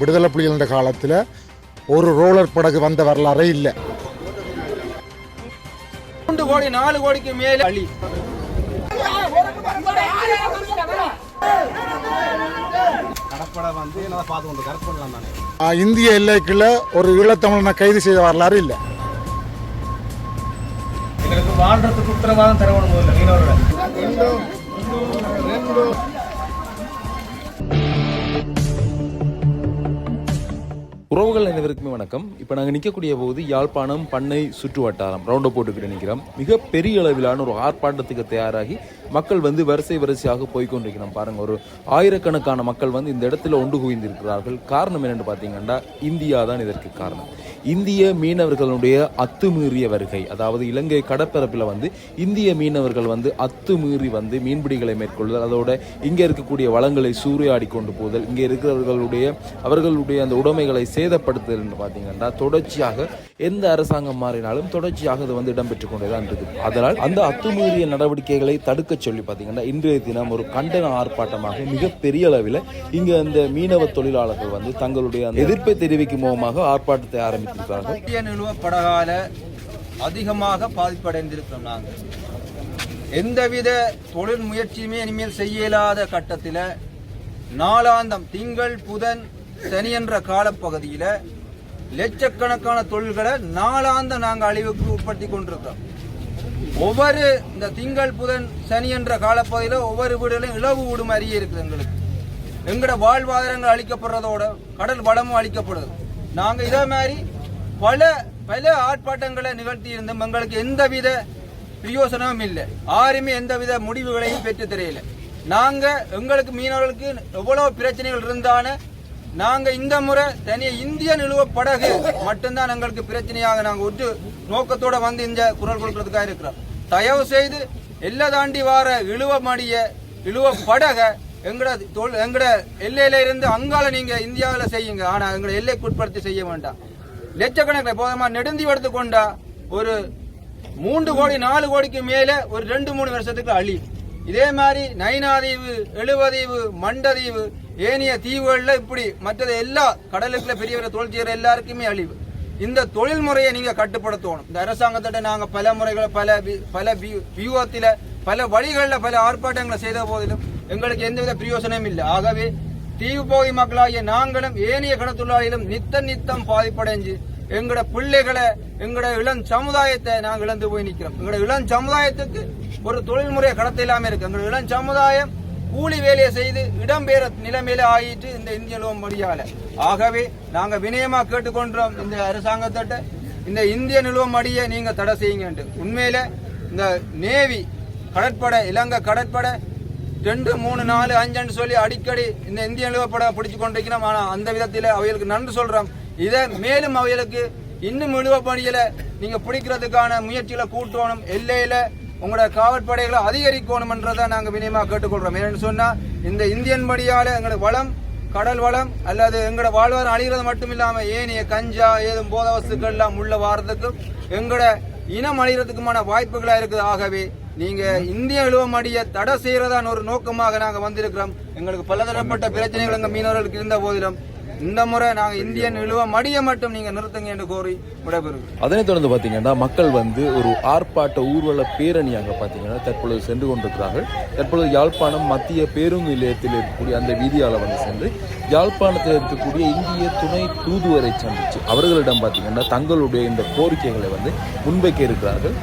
விடுதலை புலிகளின் காலத்தில் ஒரு ரோலர் படகு வந்த வரலாறே இல்லை. மூன்று கோடி நாலு கோடிக்கு மேலே அழி இந்திய எல்லைக்குள்ள ஒரு ஈழத்தமிழனை கைது செய்த வரலாறு இல்லை. எங்களுக்கு வாழ்றதுக்கு உத்தரவாதம் முதல்ல மீனவர்கள். உறவுகள் அனைவருக்குமே வணக்கம். இப்போ நாங்கள் நிற்கக்கூடிய போது யாழ்ப்பாணம் பண்ணை சுற்று வட்டாரம் ரவுண்டை போட்டுக்கிட்டு நிற்கிறோம் மிக பெரிய அளவிலான ஒரு ஆர்ப்பாட்டத்துக்கு தயாராகி மக்கள் வந்து வரிசை வரிசையாக போய் பாருங்கள் பாருங்க ஒரு ஆயிரக்கணக்கான மக்கள் வந்து இந்த இடத்துல ஒன்று குவிந்திருக்கிறார்கள். காரணம் என்னென்னு பார்த்தீங்கன்னா இந்தியா தான் இதற்கு காரணம். இந்திய மீனவர்களுடைய அத்துமீறிய வருகை. அதாவது இலங்கை கடற்பரப்பில் வந்து இந்திய மீனவர்கள் வந்து அத்துமீறி வந்து மீன்பிடிகளை மேற்கொள்ளுதல் அதோட இங்கே இருக்கக்கூடிய வளங்களை சூறையாடி கொண்டு போதல் இங்கே இருக்கிறவர்களுடைய அவர்களுடைய அந்த உடைமைகளை சேதப்படுத்துதல் என்று பார்த்தீங்கன்னா தொடர்ச்சியாக எந்த அரசாங்கம் மாறினாலும் தொடர்ச்சியாக அது வந்து இடம்பெற்று கொண்டே தான் இருக்குது. அதனால் அந்த அத்துமீறிய நடவடிக்கைகளை தடுக்க சொல்லி பார்த்தீங்கன்னா இன்றைய தினம் ஒரு கண்டன ஆர்ப்பாட்டமாக மிகப்பெரிய அளவில் இங்கே அந்த மீனவ தொழிலாளர்கள் வந்து தங்களுடைய அந்த எதிர்ப்பை தெரிவிக்கும் முகமாக ஆர்ப்பாட்டத்தை ஆரம்பித்திருக்கிறார்கள். இந்திய நிலுவ படகால அதிகமாக பாதிப்படைந்திருக்கிறோம் நாங்கள். எந்தவித தொழில் முயற்சியுமே இனிமேல் செய்ய இயலாத கட்டத்தில் நாளாந்தம் திங்கள் புதன் சனி என்ற காலப்பகுதியில் லட்சக்கணக்கான தொழில்களை நாளாந்த நாங்கள் அழிவுக்கு உட்படுத்தி கொண்டிருக்கிறோம். ஒவ்வொரு இந்த திங்கள் புதன் சனி என்ற காலப்பகுதியில் ஒவ்வொரு வீடுகளையும் இளவு வீடு மாதிரியே இருக்குது எங்களுக்கு. எங்களோட வாழ்வாதாரங்கள் அழிக்கப்படுறதோட கடல் வளமும் அழிக்கப்படுது. நாங்கள் இதே மாதிரி பல பல ஆர்ப்பாட்டங்களை நிகழ்த்தி இருந்தோம் எங்களுக்கு எந்தவித பிரயோசனமும் இல்லை. யாருமே எந்தவித முடிவுகளையும் பெற்று தெரியல நாங்கள் எங்களுக்கு மீனவர்களுக்கு எவ்வளோ பிரச்சனைகள் இருந்தாலும் நாங்க இந்த முறை தனி இந்திய நிலுவ படகு மட்டும்தான் எங்களுக்கு பிரச்சனையாக நாங்க ஒற்று நோக்கத்தோட வந்து இந்த குரல் கொடுக்கறதுக்காக இருக்கிறோம். தயவு செய்து எல்லை தாண்டி வார இழுவ மடிய இழுவ படக எங்கட தொல் எங்கட எல்லையில இருந்து அங்கால நீங்க இந்தியாவில் செய்யுங்க. ஆனா எங்களை எல்லைக்கு உட்படுத்தி செய்ய வேண்டாம். லட்சக்கணக்கில் போதமா நெடுந்தி எடுத்து கொண்டா ஒரு மூன்று கோடி நாலு கோடிக்கு மேல ஒரு ரெண்டு மூணு வருஷத்துக்கு அழி இதே மாதிரி நைனாதீவு எழுவதீவு மண்டதீவு ஏனைய தீவுகளில் இப்படி மற்றது எல்லா கடலுக்குள்ள பெரிய பெரிய தொழில் செய்கிற எல்லாருக்குமே அழிவு. இந்த தொழில் முறையை நீங்கள் கட்டுப்படுத்தணும். இந்த அரசாங்கத்திட்ட நாங்கள் பல முறைகளை பல வி- பல வியூகத்தில் பல வழிகளில் பல ஆர்ப்பாட்டங்களை செய்த போதிலும் எங்களுக்கு எந்தவித பிரயோசனமும் இல்லை. ஆகவே தீவு பகுதி மக்களாகிய நாங்களும் ஏனைய கடத்தொழிலாளிகளும் நித்த நித்தம் பாதிப்படைஞ்சு எங்கட பிள்ளைகளை எங்கட இளம் சமுதாயத்தை நாங்கள் இழந்து போய் நிற்கிறோம். எங்களோட இளம் சமுதாயத்துக்கு ஒரு தொழில்முறை கடத்த இல்லாமல் இருக்கு. எங்களோட இளம் சமுதாயம் கூலி வேலையை செய்து இடம்பெயர நிலைமையில ஆயிட்டு இந்த இந்திய லோன் மடியால ஆகவே நாங்க வினயமா கேட்டுக்கொண்டோம் இந்த அரசாங்கத்திட்ட. இந்த இந்திய நிலுவம் மடியை நீங்க தடை செய்யுங்க உண்மையில இந்த நேவி கடற்படை இலங்கை கடற்படை ரெண்டு மூணு நாலு அஞ்சுன்னு சொல்லி அடிக்கடி இந்த இந்திய நிலுவப்பட பிடிச்சு கொண்டிருக்கிறோம் ஆனா அந்த விதத்தில் அவைகளுக்கு நன்றி சொல்றோம். இதை மேலும் அவைகளுக்கு இன்னும் இழுவப்படியில நீங்க பிடிக்கிறதுக்கான முயற்சிகளை கூட்டணும். எல்லையில உங்களோட காவற்படைகளை அதிகரிக்கணும்ன்றதை நாங்கள் வினயமாக கேட்டுக்கொள்றோம். ஏன்னு சொன்னால் இந்த இந்தியன் மடியால் எங்களோட வளம் கடல் வளம் அல்லது எங்களோட வாழ்வாரம் அழிகிறது மட்டும் இல்லாமல் ஏனைய கஞ்சா ஏதும் போத வஸ்துக்கள் உள்ள வாரத்துக்கும் எங்களோட இனம் அழிகிறதுக்குமான வாய்ப்புகளாக இருக்குது. ஆகவே நீங்க இந்திய இழுவமடியை தடை செய்யறதான் ஒரு நோக்கமாக நாங்கள் வந்திருக்கிறோம். எங்களுக்கு பலதரப்பட்ட பிரச்சனைகள் எங்கள் மீனவர்களுக்கு இருந்த போதிலும் இந்த முறை நாங்க இந்தியன் இழுவ மடிய மட்டும் நீங்க நிறுத்துங்க என்று கோரி விடைபெறுகிறோம். அதனைத் தொடர்ந்து பார்த்தீங்கன்னா மக்கள் வந்து ஒரு ஆர்ப்பாட்ட ஊர்வல பேரணியாக பார்த்தீங்கன்னா தற்பொழுது சென்று கொண்டிருக்கிறார்கள். தற்பொழுது யாழ்ப்பாணம் மத்திய பேருந்து நிலையத்தில் இருக்கக்கூடிய அந்த வீதியால் வந்து சென்று யாழ்ப்பாணத்தில் இருக்கக்கூடிய இந்திய துணை தூதுவரை சந்திச்சு அவர்களிடம் பார்த்தீங்கன்னா தங்களுடைய இந்த கோரிக்கைகளை வந்து முன்வைக்க இருக்கிறார்கள்.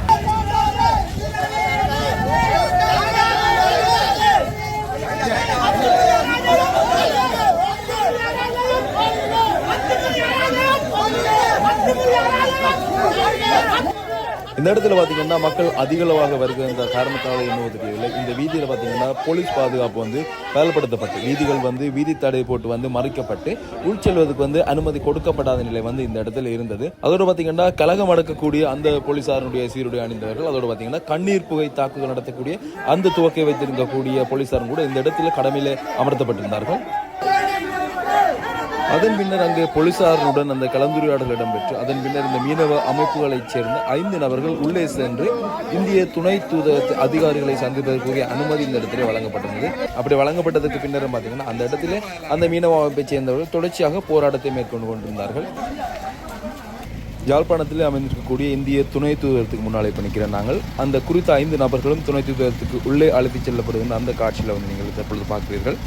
இந்த இடத்துல பார்த்தீங்கன்னா மக்கள் அதிகளவாக வருகின்ற காரணத்தால் என்னவோ தெரியவில்லை இந்த வீதியில் பார்த்தீங்கன்னா போலீஸ் பாதுகாப்பு வந்து வேலைப்படுத்தப்பட்டு வீதிகள் வந்து வீதி தடை போட்டு வந்து மறைக்கப்பட்டு உள்செல்வதற்கு வந்து அனுமதி கொடுக்கப்படாத நிலை வந்து இந்த இடத்துல இருந்தது. அதோடு பார்த்தீங்கன்னா கலகம் அடக்கக்கூடிய அந்த போலீசாருடைய சீருடைய அணிந்தவர்கள் அதோடு பார்த்தீங்கன்னா கண்ணீர் புகை தாக்குதல் நடத்தக்கூடிய அந்த துவக்கை வைத்திருக்கக்கூடிய போலீசாரும் கூட இந்த இடத்துல கடமையில் அமர்த்தப்பட்டிருந்தார்கள். அதன் பின்னர் அங்கு போலீசாருடன் அந்த கலந்துரையாடல் இடம்பெற்று அதன் பின்னர் இந்த மீனவ அமைப்புகளைச் சேர்ந்த ஐந்து நபர்கள் உள்ளே சென்று இந்திய துணை தூதர அதிகாரிகளை சந்திப்பதற்குரிய அனுமதி இந்த இடத்திலே வழங்கப்பட்டிருந்தது அப்படி வழங்கப்பட்டதற்கு பின்னர் பார்த்தீங்கன்னா அந்த இடத்திலே அந்த மீனவ அமைப்பைச் சேர்ந்தவர்கள் தொடர்ச்சியாக போராட்டத்தை மேற்கொண்டு கொண்டிருந்தார்கள். யாழ்ப்பாணத்தில் அமைந்திருக்கக்கூடிய இந்திய துணை தூதரத்துக்கு முன்னாலே இப்போ நாங்கள் அந்த குறித்த ஐந்து நபர்களும் துணை தூதரத்துக்கு உள்ளே அழைத்துச் செல்லப்படுகின்ற அந்த காட்சியில் வந்து நீங்கள் தற்பொழுது பார்க்கிறீர்கள்.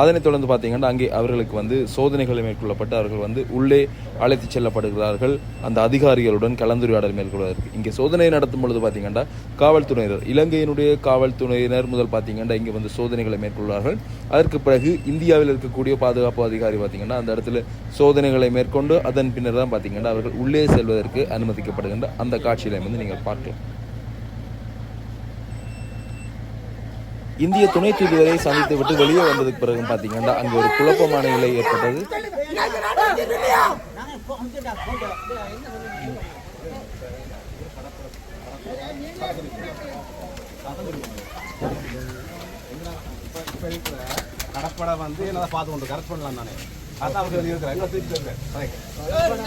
அதனைத் தொடர்ந்து பார்த்தீங்கன்னா அங்கே அவர்களுக்கு வந்து சோதனைகள் மேற்கொள்ளப்பட்டு அவர்கள் வந்து உள்ளே அழைத்துச் செல்லப்படுகிறார்கள். அந்த அதிகாரிகளுடன் கலந்துரையாடல் மேற்கொள்வதற்கு. இங்கே சோதனை நடத்தும் பொழுது பார்த்தீங்கன்னா காவல்துறையினர் இலங்கையினுடைய காவல்துறையினர் முதல் பார்த்தீங்கன்னா இங்கே வந்து சோதனைகளை மேற்கொள்வார்கள். அதற்கு பிறகு இந்தியாவில் இருக்கக்கூடிய பாதுகாப்பு அதிகாரி பார்த்தீங்கன்னா அந்த இடத்துல சோதனைகளை மேற்கொண்டு அதன் பின்னர் தான் பார்த்தீங்கன்னா அவர்கள் உள்ளே செல்வதற்கு அனுமதிக்கப்படுகின்ற அந்த காட்சியில வந்து நீங்கள் பார்க்கலாம். இந்திய துணை தூதுவரை சந்தித்து விட்டு வெளியே வந்ததுக்கு பிறகு பார்த்தீங்கன்னா அங்கே ஒரு குழப்பமான நிலை ஏற்பட்டது. கடற்படை வந்து என்ன பார்த்து கொண்டு கரெக்ட் பண்ணலாம் நானே அதான் அவங்க வெளியே இருக்கிறாங்க எங்களை தூக்கிட்டு இருக்கிறேன்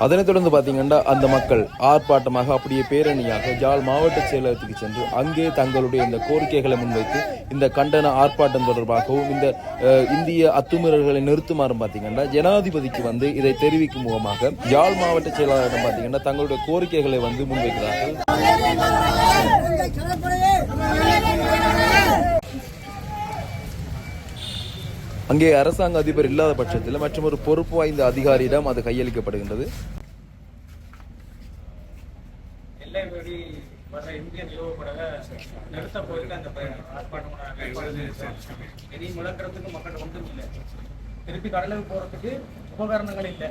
அதனைத் தொடர்ந்து பார்த்தீங்கன்னா அந்த மக்கள் ஆர்ப்பாட்டமாக அப்படியே பேரணியாக ஜாழ் மாவட்ட செயலகத்துக்கு சென்று அங்கே தங்களுடைய இந்த கோரிக்கைகளை முன்வைத்து இந்த கண்டன ஆர்ப்பாட்டம் தொடர்பாகவும் இந்த இந்திய அத்துமீறல்களை நிறுத்துமாறும் பார்த்தீங்கன்னா ஜனாதிபதிக்கு வந்து இதை தெரிவிக்கும் முகமாக ஜாழ் மாவட்ட செயலாளரிடம் பார்த்தீங்கன்னா தங்களுடைய கோரிக்கைகளை வந்து முன்வைக்கிறார்கள் அங்கே அரசாங்க அதிபர் இல்லாத பட்சத்தில் மற்றும் ஒரு பொறுப்பு வாய்ந்த அதிகாரியிடம் அது கையளிக்கப்படுகின்றது. நிறுத்த அந்த ஒன்றும் திருப்பி கடலுக்கு போறதுக்கு உபகரணங்கள் இல்லை.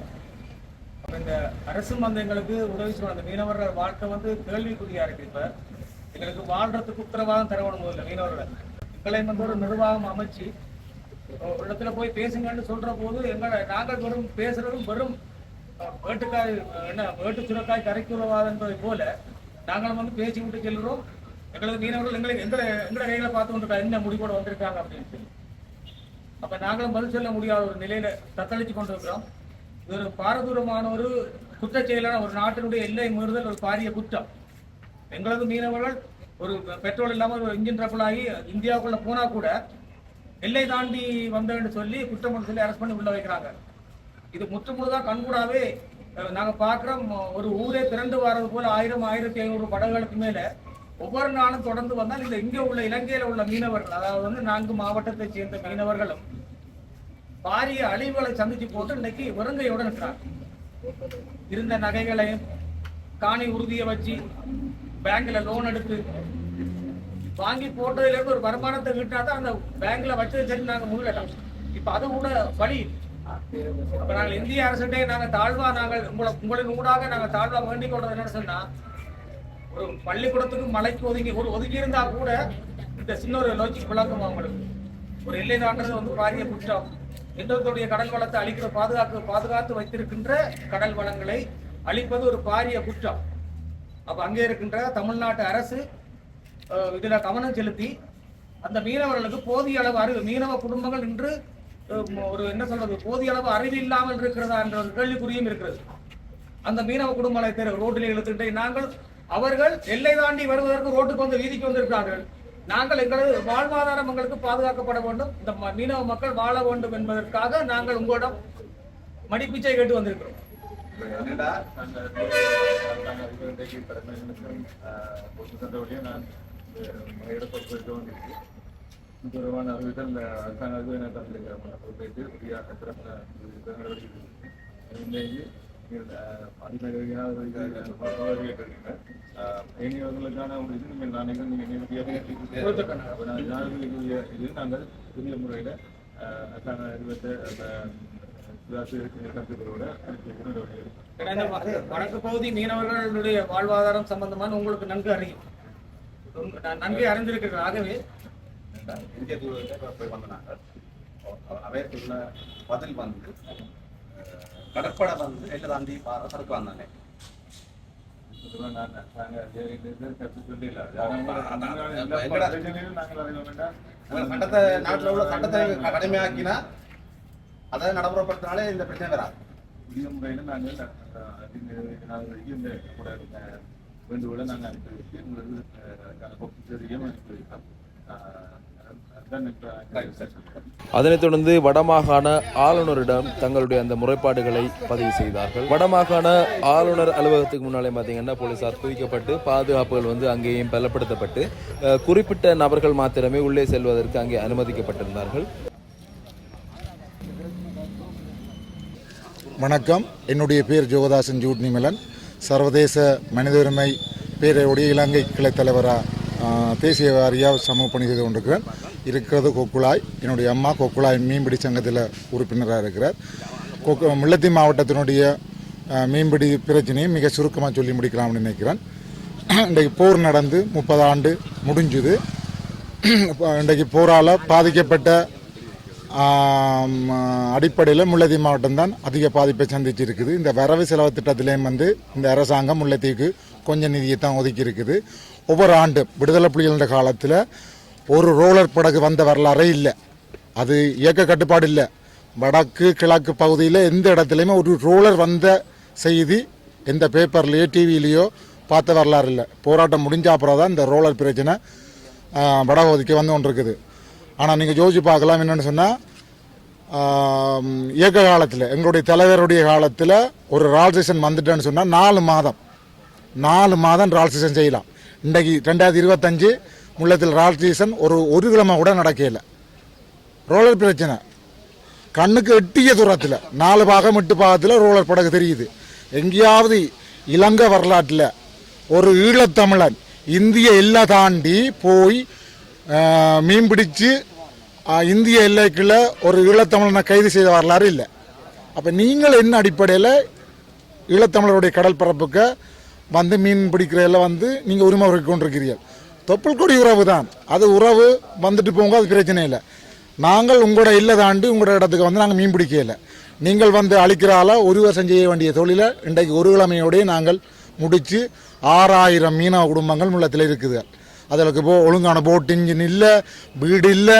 இந்த அரசு வந்து எங்களுக்கு உதவி செய்யணும். அந்த மீனவர்கள் வாழ்க்கை வந்து கேள்விக்குறியா இருக்கு இப்ப. எங்களுக்கு வாழ்றதுக்கு உத்தரவாதம் தரவணும் முதல்ல மீனவர்கள். எங்களை வந்து ஒரு நிர்வாகம் அமைச்சு இடத்துல போய் பேசுங்கன்னு சொல்ற போது எங்களை நாங்கள் வெறும் பேசுறதும் வெறும் வேட்டுக்காய் என்ன வேட்டு சுரக்காய் கரைக்கு உறவாதன்றதை போல நாங்களும் வந்து பேசி விட்டு செல்கிறோம். எங்களது மீனவர்கள் எங்களை எங்களை எங்களை கையில பார்த்து கொண்டு என்ன முடிவோட வந்திருக்காங்க அப்படின்னு சொல்லி. அப்ப நாங்களும் பதில் சொல்ல முடியாத ஒரு நிலையில தத்தளிச்சு கொண்டிருக்கிறோம். இது ஒரு பாரதூரமான ஒரு குற்ற செயலான ஒரு நாட்டினுடைய எல்லை மீறுதல் ஒரு பாரிய குற்றம். எங்களது மீனவர்கள் ஒரு பெட்ரோல் இல்லாமல் ஒரு இன்ஜின் ரப்பலாகி ஆகி இந்தியாவுக்குள்ள போனா கூட எல்லை தாண்டி வந்தேன்னு சொல்லி குற்றம் சொல்லி அரெஸ்ட் பண்ணி உள்ள வைக்கிறாங்க. இது முற்றுமுழுதாக கண்கூடாவே நாங்கள் நாங்க ஒரு ஊரே திரண்டு வர்றது போல ஆயிரம் ஆயிரத்தி ஐநூறு படகுகளுக்கு மேல ஒவ்வொரு நாளும் தொடர்ந்து வந்தால் இந்த இங்க உள்ள இலங்கையில உள்ள மீனவர்கள் அதாவது வந்து நான்கு மாவட்டத்தை சேர்ந்த மீனவர்களும் பாரிய அழிவுகளை சந்திச்சு போட்டு இன்னைக்கு வெறுங்கையோட இருக்கிறாங்க இருந்த நகைகளையும் காணி உறுதியை வச்சு பேங்க்ல லோன் எடுத்து வாங்கி போட்டதுல இருந்து ஒரு வருமானத்தை கிட்டா தான் அந்த பேங்க்ல வச்சது சரி நாங்க முன்னேற்றோம் இப்ப அது கூட வழி. அப்ப நாங்கள் இந்திய அரசுகிட்டே நாங்க தாழ்வா நாங்கள் உங்களை உங்களின் ஊடாக நாங்க தாழ்வா வேண்டிக் கொண்டது என்னன்னு சொன்னா ஒரு பள்ளிக்கூடத்துக்கு மலைக்கு ஒதுங்கி ஒரு ஒதுங்கி இருந்தா கூட இந்த சின்ன ஒரு லாஜிக் விளக்கம் அவங்களுக்கு ஒரு எல்லை நாட்டுறது வந்து பாரிய குற்றம். எந்தவர்களுடைய கடல் வளத்தை அழிக்கிற பாதுகாக்க பாதுகாத்து வைத்திருக்கின்ற கடல் வளங்களை அழிப்பது ஒரு பாரிய குற்றம். அப்ப அங்கே இருக்கின்ற தமிழ்நாட்டு அரசு இதுல கவனம் செலுத்தி அந்த மீனவர்களுக்கு போதிய அளவு அறிவு மீனவ குடும்பங்கள் இன்று ஒரு என்ன சொல்றது போதிய அளவு அறிவு இல்லாமல் இருக்கிறதா என்ற ஒரு கேள்விக்குறியும் இருக்கிறது அந்த மீனவ குடும்பங்களை தெரு ரோட்டில் இழுத்துட்டு நாங்கள் அவர்கள் எல்லை தாண்டி வருவதற்கு ரோட்டுக்கு வந்து வீதிக்கு வந்திருக்கிறார்கள் நாங்கள் எங்களது வாழ்வாதாரம் எங்களுக்கு பாதுகாக்கப்பட வேண்டும் இந்த மீனவ மக்கள் வாழ வேண்டும் என்பதற்காக நாங்கள் உங்களிடம் மடிப்பிச்சை கேட்டு வந்திருக்கிறோம் என்னடா அந்த இன்றைக்கு தலைமையிலும் அறிவித்தல் அரசாங்க அறிவு என பொறுப்பேற்று உரிய சிறந்த இனியவர்களுக்கான ஒரு இது நீங்கள் நாளைக்கு இது நாங்கள் புதிய முறையில் அரசாங்க அறிவித்த அந்த வடக்கு பகுதி மீனவர்களுடைய வாழ்வாதாரம் சம்பந்தமான உங்களுக்கு நன்கு அறியும். நன்கு அறிந்திருக்கிறீர்கள் ஆகவே இந்திய போய் வந்த நாங்கள். அவைக்குள்ள பதில் வந்து கடற்படை வந்து எல்லை தாண்டி பார சரக்கு வந்தானே. நான் நாங்கள் கருத்து சொல்லல அதான். எங்கடா? நாங்கள் அறிய வேண்டாம் நாங்கள் சட்டத்தை நாட்டில் உள்ள சட்டத்தை கடுமையாக்கினா அதை நடைமுறைப்படுத்தினாலே இந்த பிரச்சனை வராது. நாங்கள் வேண்டுகோளை நாங்கள் அனுப்பி வச்சு உங்களுக்கு அதனைத் தொடர்ந்து வடமாகாண ஆளுநரிடம் தங்களுடைய அந்த முறைப்பாடுகளை பதிவு செய்தார்கள். வடமாகாண ஆளுநர் அலுவலகத்துக்கு முன்னாலே பார்த்தீங்கன்னா போலீசார் குவிக்கப்பட்டு பாதுகாப்புகள் வந்து அங்கேயும் பலப்படுத்தப்பட்டு குறிப்பிட்ட நபர்கள் மாத்திரமே உள்ளே செல்வதற்கு அங்கே அனுமதிக்கப்பட்டிருந்தார்கள். வணக்கம். என்னுடைய பேர் ஜோகதாசன் ஜூட் நிமலன். சர்வதேச மனித உரிமை பேரையுடைய இலங்கை கிளை தலைவராக தேசிய வாரியாக சமூக பணி செய்து கொண்டிருக்கிறேன். இருக்கிறது கொக்குழாய் என்னுடைய அம்மா கொக்குழாய் மீன்பிடி சங்கத்தில் உறுப்பினராக இருக்கிறார். கொக்கு முல்லத்தி மாவட்டத்தினுடைய மீன்பிடி பிரச்சனையை மிக சுருக்கமாக சொல்லி முடிக்கலாம்னு நினைக்கிறேன். இன்றைக்கு போர் நடந்து முப்பது ஆண்டு முடிஞ்சுது இன்றைக்கு போரால் பாதிக்கப்பட்ட அடிப்படையில் முல்லைத்தீவு மாவட்டம் தான் அதிக பாதிப்பை சந்திச்சிருக்குது. இந்த வரவு செலவு திட்டத்திலேயும் வந்து இந்த அரசாங்கம் முல்லைத்தீவுக்கு கொஞ்சம் நிதியை தான் ஒதுக்கி இருக்குது ஒவ்வொரு ஆண்டும் விடுதலை புலிகள காலத்தில் ஒரு ரோலர் படகு வந்த வரலாறே இல்லை. அது இயக்க கட்டுப்பாடு இல்லை. வடக்கு கிழக்கு பகுதியில் எந்த இடத்துலையுமே ஒரு ரோலர் வந்த செய்தி எந்த பேப்பர்லேயோ டிவிலேயோ பார்த்த வரலாறு இல்லை. போராட்டம் முடிஞ்ச அப்புறம் தான் இந்த ரோலர் பிரச்சனை வடபகுதிக்கு வந்து கொண்டிருக்குது. ஆனால் நீங்கள் யோசிச்சு பார்க்கலாம் என்னென்னு சொன்னால் இயக்க காலத்தில் எங்களுடைய தலைவருடைய காலத்தில் ஒரு ரால்சேஷன் வந்துட்டேன்னு சொன்னால் நாலு மாதம். நாலு மாதம் ரால்சேஷன் செய்யலாம். இன்றைக்கு ரெண்டாயிரத்தி இருபத்தஞ்சு முள்ளத்தில் ரால்சேஷன் ஒரு ஒரு கிழமை கூட நடக்கல. ரோலர் பிரச்சனை. கண்ணுக்கு எட்டிய தூரத்தில் நாலு பாகம் எட்டு பாகத்தில் ரோலர் படகு தெரியுது. எங்கேயாவது இலங்கை வரலாற்றில் ஒரு ஈழத்தமிழன் இந்திய எல்லை தாண்டி போய் மீன் பிடிச்சு இந்திய எல்லைக்குள்ள ஒரு ஈழத்தமிழனை கைது செய்த வரலாறு இல்லை. அப்போ நீங்கள் என்ன அடிப்படையில் ஈழத்தமிழருடைய கடல் பரப்புக்கு வந்து மீன் பிடிக்கிறதில் வந்து நீங்கள் உரிமை உரைக்கு கொண்டிருக்கிறீர்கள்? தொப்புள் கொடி உறவு தான். அது உறவு வந்துட்டு போங்க அது பிரச்சனை இல்லை. நாங்கள் உங்களோட இல்லை தாண்டி உங்களோட இடத்துக்கு வந்து நாங்கள் மீன் பிடிக்கல நீங்கள் வந்து அழிக்கிறால ஒரு வருஷம் செய்ய வேண்டிய தொழிலை இன்றைக்கு ஒரு கிழமையோடய நாங்கள் முடித்து ஆறாயிரம் மீனவ குடும்பங்கள் முள்ளத்தில் இருக்குது அதற்கு போ ஒழுங்கான போட் இன்ஜின் இல்லை வீடு இல்லை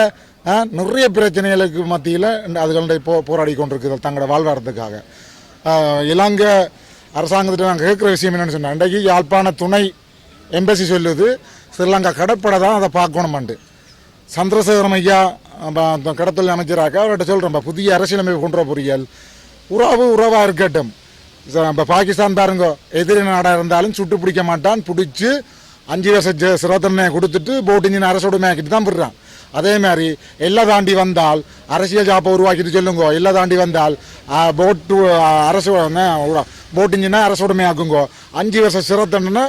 நிறைய பிரச்சனைகளுக்கு மத்தியில் அதுகளுடைய போ போராடி கொண்டிருக்குது தங்களோட வாழ்வாரத்துக்காக இலங்கை அரசாங்கத்திட்ட நாங்கள் கேட்குற விஷயம் என்னென்னு சொன்னால் இன்றைக்கு யாழ்ப்பாண துணை எம்பசி சொல்லுது ஸ்ரீலங்கா கடற்படை தான் அதை பார்க்கணுமாண்டு சந்திரசேகரம் ஐயா கடத்தொழில் அமைச்சராக அவர்கிட்ட சொல்கிறோம்ப்பா புதிய அரசியலமைப்பு கொண்டு வர பொறியியல் உறவு உறவாக இருக்கட்டும். இப்போ பாகிஸ்தான் பாருங்க எதிரி நாடாக இருந்தாலும் சுட்டு பிடிக்க மாட்டான் பிடிச்சி அஞ்சு வருஷம் ஜெ- கொடுத்துட்டு தண்டனை கொடுத்துட்டு போட் இன்ஜின் அரசோடுமையாக்கிட்டு தான் போடுறான் அதே மாதிரி எல்லாம் தாண்டி வந்தால் அரசியல் ஜாப்பை உருவாக்கிட்டு சொல்லுங்க. எல்லாம் தாண்டி வந்தால் போட்டு ஆ, அரசு போட் இன்ஜினை அரசோடுமையாக்குங்கோ அஞ்சு வருஷம் சிறை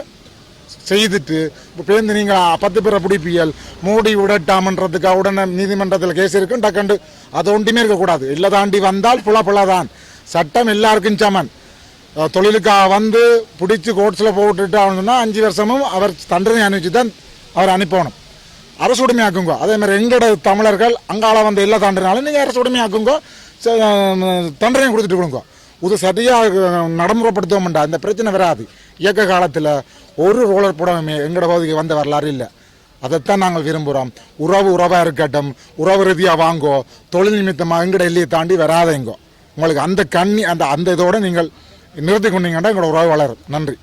செய்துட்டு இப்போ பேருந்து நீங்கள் பத்து பேரை பிடிப்பியல் மூடி விடட்டாமன்றதுக்காக உடனே நீதிமன்றத்தில் கேஸ் இருக்கும் டக்கண்டு அது ஒன்றுமே இருக்கக்கூடாது. இல்லை தாண்டி வந்தால் புலா புல தான் சட்டம் எல்லாருக்கும் சமன். தொழிலுக்காக வந்து பிடிச்சி கோர்ட்ஸில் போட்டுட்டு ஆகணும்னா அஞ்சு வருஷமும் அவர் தண்டனை அனுப்பிச்சு தான் அவர் அனுப்பணும். அரசு உடைமையாக்குங்க அதே மாதிரி எங்களோட தமிழர்கள் அங்கால வந்து எல்லா தாண்டினாலும் நீங்கள் அரசு உடைமையாக்குங்க தண்டனையும் கொடுத்துட்டு கொடுங்க இது சரியாக நடைமுறைப்படுத்தவும் இந்த பிரச்சனை வராது. இயக்க காலத்தில் ஒரு ரோலர் புடமே எங்களோட பகுதிக்கு வந்த வரலாறு இல்லை. அதைத்தான் நாங்கள் விரும்புகிறோம் உறவு உறவாக இருக்கட்டும். உறவு ரீதியாக வாங்கோ. தொழில் நிமித்தமாக எங்கட எல்லையை தாண்டி வராதேங்கோ. உங்களுக்கு அந்த கண்ணி அந்த அந்த இதோட நீங்கள் நிறுத்தி கொண்டீங்கன்னா எங்களோட உறவு வளரும் நன்றி.